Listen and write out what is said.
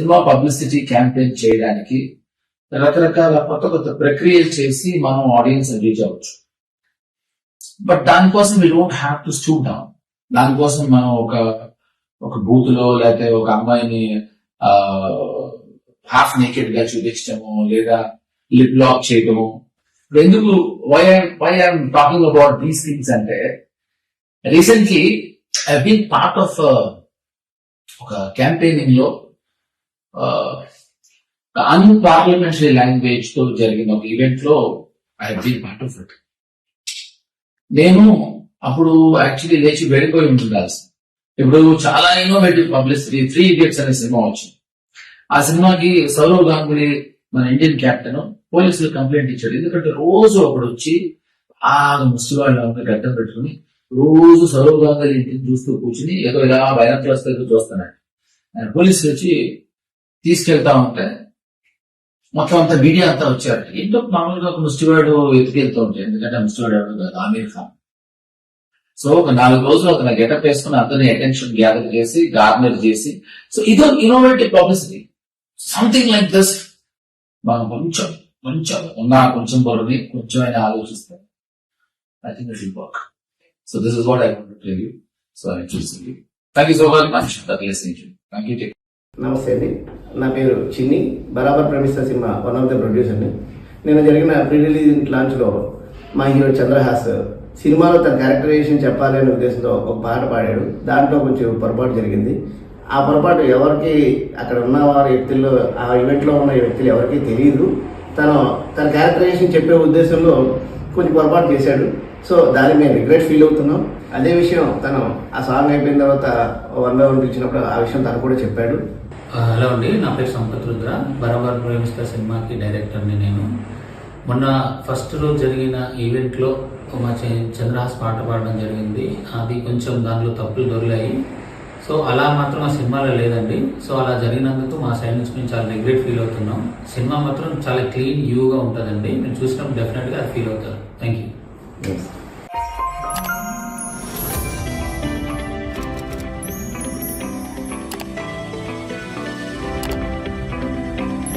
Cinema publicity campaign చేయడానికి రకరకాల కొత్త కొత్త ప్రక్రియలు చేసి మనం ఆడియన్స్ రీచ్ అవ్వచ్చు. బట్ దానికోసం we don't have to stoop down దానికోసం మనం ఒక ఒక బూత్లో లేకపోతే ఒక అమ్మాయిని హాఫ్ నేకెడ్గా చూపించడము లేదా లిప్ లాక్ చేయడము. ఎందుకు why why I'm talking about these things అంటే recently I been part of ఒక క్యాంపెయినింగ్లో అన్పార్లమెంటరీ లాంగ్వేజ్తో జరిగిన ఒక ఈవెంట్లో I been part of it నేను అప్పుడు యాక్చువల్లీ లేచి వెళ్ళిపోయి ఉండాల్సి ఇప్పుడు చాలా ఇన్నోవేటివ్ పబ్లిసిటీ త్రీ ఇడియట్స్ అనే సినిమా వచ్చింది. ఆ సినిమాకి సౌరవ్ గాంగులీ మన ఇండియన్ కెప్టెన్ పోలీసులు కంప్లైంట్ ఇచ్చాడు ఎందుకంటే రోజు ఒకడు వచ్చి బాగా ముసలివాళ్ళు ఒక గడ్డం పెట్టుకుని రోజు సౌరవ్ గాంగులీ ఇంటిని చూస్తూ కూర్చుని ఏదో ఇలా బైనాక్లర్స్ దగ్గర చూస్తున్నాడు. పోలీసులు వచ్చి తీసుకెళ్తా ఉంటే. మొత్తం అంతా మీడియా అంతా వచ్చారు. ఏంటో మామూలుగా ఒక ముష్టివాడు ఎత్తుకెళ్తూ ఉంటాయి ఎందుకంటే ఆ ముష్టివాడు ఎవరు కాదు? ఆమీర్ ఖాన్. సో ఒక నాలుగు రోజులు అతను గెటప్ వేసుకుని అందరినీ అటెన్షన్ గ్యాదర్ చేసి గార్నర్ చేసి సో ఇదో innovative publicity. Something like this మనం కొంచెం కొంచెం ఉన్న కొంచెం బరువుని కొంచెం అయినా ఆలోచిస్తే I think it work so this is what I want tell you so I చూసింది thank you so much for listening thank you నమస్తే అండి. నా పేరు చిన్ని. బరాబర్ ప్రమిస్తా సినిమా వన్ ఆఫ్ ద ప్రొడ్యూసర్ని నేను జరిగిన ప్రీ రిలీజ్ లాంచ్లో మా హీరో చంద్రహాస్ సినిమాలో తన క్యారెక్టరైజేషన్ చెప్పాలి అనే ఉద్దేశంతో ఒక పాట పాడాడు. దాంట్లో కొంచెం పొరపాటు జరిగింది. ఆ పొరపాటు ఎవరికి అక్కడ ఉన్న వారి వ్యక్తుల్లో ఆ ఈవెంట్లో ఉన్న వ్యక్తులు ఎవరికీ తెలియదు. తను తన క్యారెక్టరైజేషన్ చెప్పే ఉద్దేశంలో కొంచెం పొరపాటు చేశాడు. సో దాన్ని మేము రిగ్రెట్ ఫీల్ అవుతున్నాం. అదే విషయం తను ఆ సాంగ్ అయిపోయిన తర్వాత వన్ బై వన్ ఇచ్చినప్పుడు ఆ విషయం తను కూడా చెప్పాడు. హలో అండి నా పేరు సంపత్ రుద్ర. బరాబర్ ప్రేమిస్తా సినిమాకి డైరెక్టర్ని నేను. మొన్న ఫస్ట్ రోజు జరిగిన ఈవెంట్లో మా చంద్రహాస్ పాట పాడడం జరిగింది. అది కొంచెం దాంట్లో తప్పులు దొరికాయి సో అలా మాత్రం ఆ సినిమాలో లేదండి. సో అలా జరిగినందుకు మా సైడ్ నుంచి మేము చాలా రిగ్రెట్ ఫీల్ అవుతున్నాం. సినిమా మాత్రం చాలా క్లీన్ యూగా ఉంటుందండి. మీరు చూసినప్పుడు డెఫినెట్గా ఫీల్ అవుతారు. Thank you.